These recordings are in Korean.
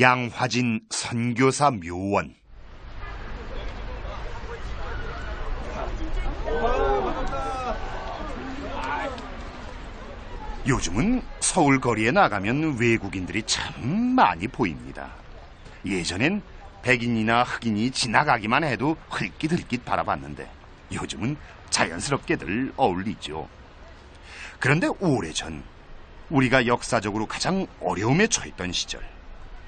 양화진 선교사 묘원 요즘은 서울 거리에 나가면 외국인들이 참 많이 보입니다. 예전엔 백인이나 흑인이 지나가기만 해도 흘깃흘깃 바라봤는데 요즘은 자연스럽게들 어울리죠. 그런데 오래전 우리가 역사적으로 가장 어려움에 처했던 시절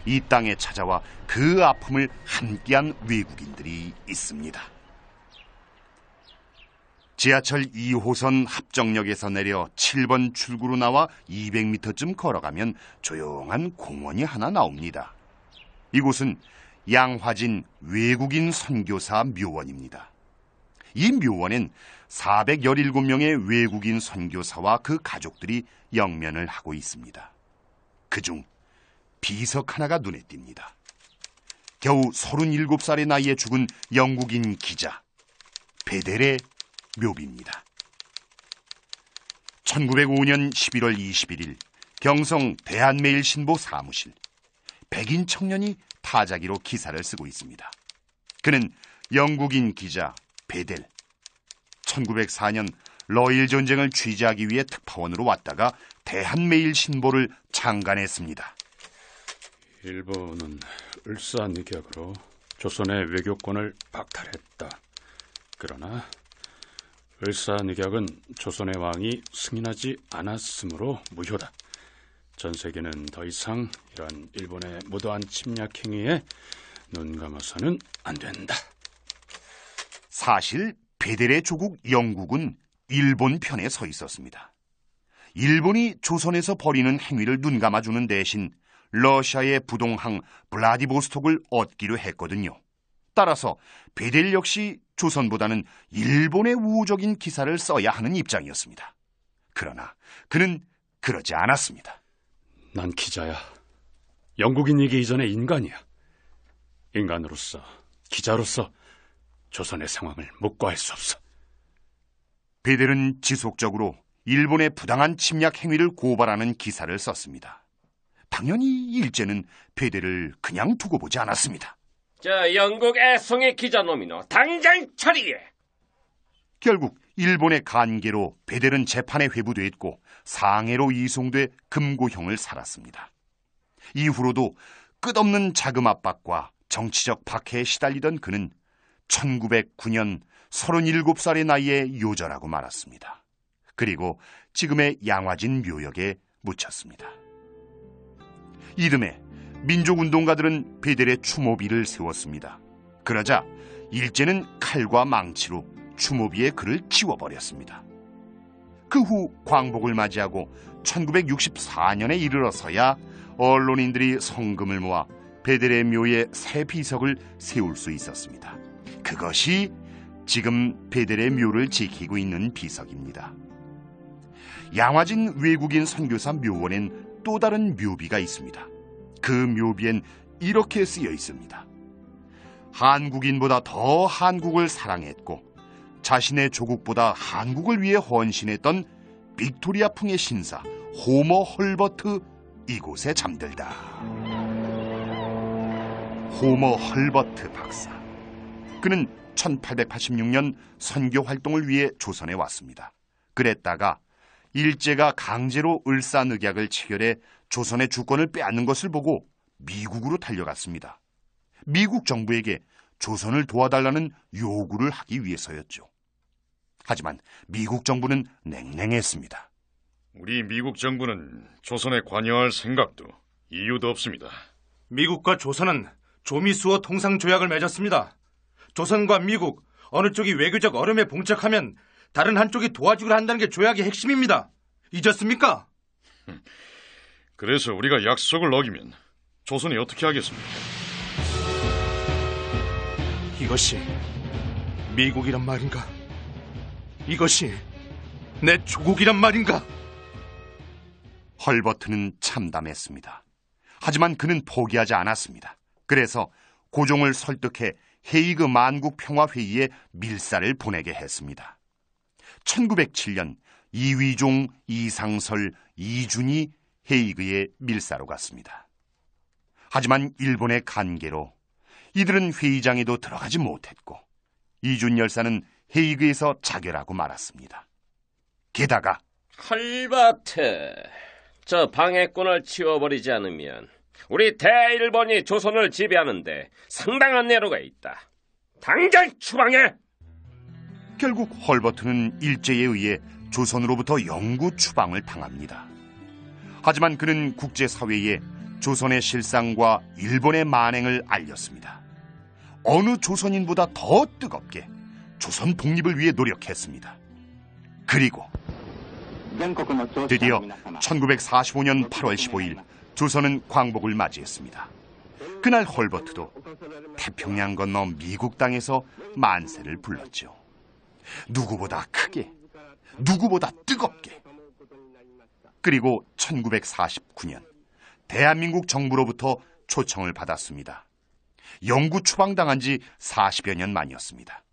이 땅에 찾아와 그 아픔을 함께한 외국인들이 있습니다. 지하철 2호선 합정역에서 내려 7번 출구로 나와 200m쯤 걸어가면 조용한 공원이 하나 나옵니다. 이곳은 양화진 외국인 선교사 묘원입니다. 이 묘원엔 417명의 외국인 선교사와 그 가족들이 영면을 하고 있습니다. 그중 비석 하나가 눈에 띕니다. 겨우 37살의 나이에 죽은 영국인 기자 베델의 묘비입니다. 1905년 11월 21일 경성 대한매일신보 사무실 백인 청년이 타자기로 기사를 쓰고 있습니다. 그는 영국인 기자 베델 1904년 러일 전쟁을 취재하기 위해 특파원으로 왔다가 대한매일신보를 창간했습니다. 일본은 을사늑약으로 조선의 외교권을 박탈했다. 그러나 을사늑약은 조선의 왕이 승인하지 않았으므로 무효다. 전 세계는 더 이상 이런 일본의 무도한 침략 행위에 눈 감아서는 안 된다. 사실 베델의 조국 영국은 일본 편에 서 있었습니다. 일본이 조선에서 벌이는 행위를 눈 감아주는 대신 러시아의 부동항 블라디보스톡을 얻기로 했거든요. 따라서 베델 역시 조선보다는 일본의 우호적인 기사를 써야 하는 입장이었습니다. 그러나 그는 그러지 않았습니다. 난 기자야. 영국인이기 이전의 인간이야. 인간으로서, 기자로서 조선의 상황을 묵과할 수 없어. 베델은 지속적으로 일본의 부당한 침략 행위를 고발하는 기사를 썼습니다. 당연히 일제는 베델을 그냥 두고 보지 않았습니다. 저 영국 애송의 기자놈이노 당장 처리해. 결국 일본의 간계로 베델은 재판에 회부됐고 상해로 이송돼 금고형을 살았습니다. 이후로도 끝없는 자금 압박과 정치적 박해에 시달리던 그는 1909년 37살의 나이에 요절하고 말았습니다. 그리고 지금의 양화진 묘역에 묻혔습니다. 이듬해 민족운동가들은 베델의 추모비를 세웠습니다. 그러자 일제는 칼과 망치로 추모비의 글을 지워버렸습니다. 그 후 광복을 맞이하고 1964년에 이르러서야 언론인들이 성금을 모아 베델의 묘에 새 비석을 세울 수 있었습니다. 그것이 지금 베델의 묘를 지키고 있는 비석입니다. 양화진 외국인 선교사 묘원엔 또 다른 묘비가 있습니다. 그 묘비엔 이렇게 쓰여 있습니다. 한국인보다 더 한국을 사랑했고 자신의 조국보다 한국을 위해 헌신했던 빅토리아풍의 신사 호머 헐버트 이곳에 잠들다. 호머 헐버트 박사. 그는 1886년 선교 활동을 위해 조선에 왔습니다. 그랬다가 일제가 강제로 을사늑약을 체결해 조선의 주권을 빼앗는 것을 보고 미국으로 달려갔습니다. 미국 정부에게 조선을 도와달라는 요구를 하기 위해서였죠. 하지만 미국 정부는 냉랭했습니다. 우리 미국 정부는 조선에 관여할 생각도 이유도 없습니다. 미국과 조선은 조미수어 통상 조약을 맺었습니다. 조선과 미국 어느 쪽이 외교적 얼음에 봉착하면 다른 한쪽이 도와주기로 한다는 게 조약의 핵심입니다. 잊었습니까? 그래서 우리가 약속을 어기면 조선이 어떻게 하겠습니까? 이것이 미국이란 말인가? 이것이 내 조국이란 말인가? 헐버트는 참담했습니다. 하지만 그는 포기하지 않았습니다. 그래서 고종을 설득해 헤이그 만국 평화회의에 밀사를 보내게 했습니다. 1907년 이위종, 이상설, 이준이 헤이그에 밀사로 갔습니다. 하지만 일본의 간계로 이들은 회의장에도 들어가지 못했고 이준 열사는 헤이그에서 자결하고 말았습니다. 게다가 헐버트, 저 방해꾼을 치워버리지 않으면 우리 대일본이 조선을 지배하는데 상당한 내로가 있다. 당장 추방해! 결국 헐버트는 일제에 의해 조선으로부터 영구 추방을 당합니다. 하지만 그는 국제사회에 조선의 실상과 일본의 만행을 알렸습니다. 어느 조선인보다 더 뜨겁게 조선 독립을 위해 노력했습니다. 그리고 드디어 1945년 8월 15일 조선은 광복을 맞이했습니다. 그날 헐버트도 태평양 건너 미국 땅에서 만세를 불렀죠. 누구보다 크게, 누구보다 뜨겁게. 그리고 1949년 대한민국 정부로부터 초청을 받았습니다. 영구 추방당한 지 40여 년 만이었습니다.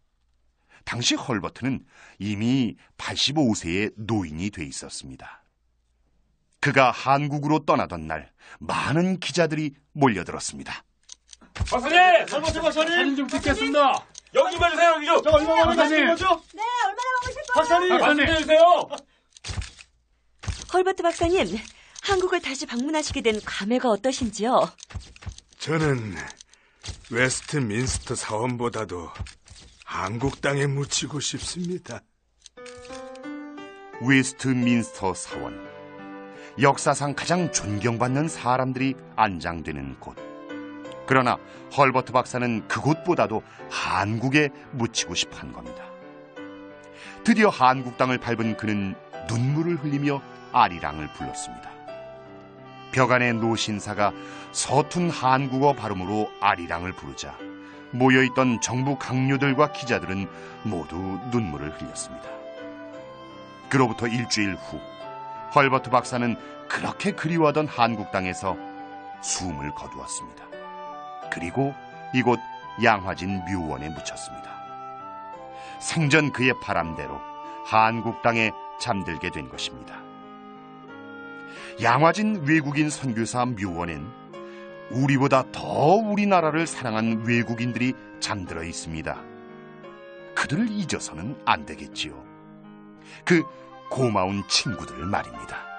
당시 헐버트는 이미 85세의 노인이 돼 있었습니다. 그가 한국으로 떠나던 날 많은 기자들이 몰려들었습니다. 박사님! 설버트 박사님! 사진 좀 찍겠습니다. 여기 좀 해주세요, 여기 좀! 저 얼마 박사님. 네, 얼마나 먹고 싶어요? 박사님! 박사님. 해주세요! 헐버트 박사님, 한국을 다시 방문하시게 된 감회가 어떠신지요? 저는 웨스트민스터 사원보다도 한국 땅에 묻히고 싶습니다. 웨스트민스터 사원. 역사상 가장 존경받는 사람들이 안장되는 곳. 그러나 헐버트 박사는 그곳보다도 한국에 묻히고 싶어 한 겁니다. 드디어 한국 땅을 밟은 그는 눈물을 흘리며 아리랑을 불렀습니다. 벽 안의 노신사가 서툰 한국어 발음으로 아리랑을 부르자 모여있던 정부 강요들과 기자들은 모두 눈물을 흘렸습니다. 그로부터 일주일 후 헐버트 박사는 그렇게 그리워하던 한국 땅에서 숨을 거두었습니다. 그리고 이곳 양화진 묘원에 묻혔습니다. 생전 그의 바람대로 한국 땅에 잠들게 된 것입니다. 양화진 외국인 선교사 묘원엔 우리보다 더 우리나라를 사랑한 외국인들이 잠들어 있습니다. 그들을 잊어서는 안 되겠지요. 그 고마운 친구들을 말입니다.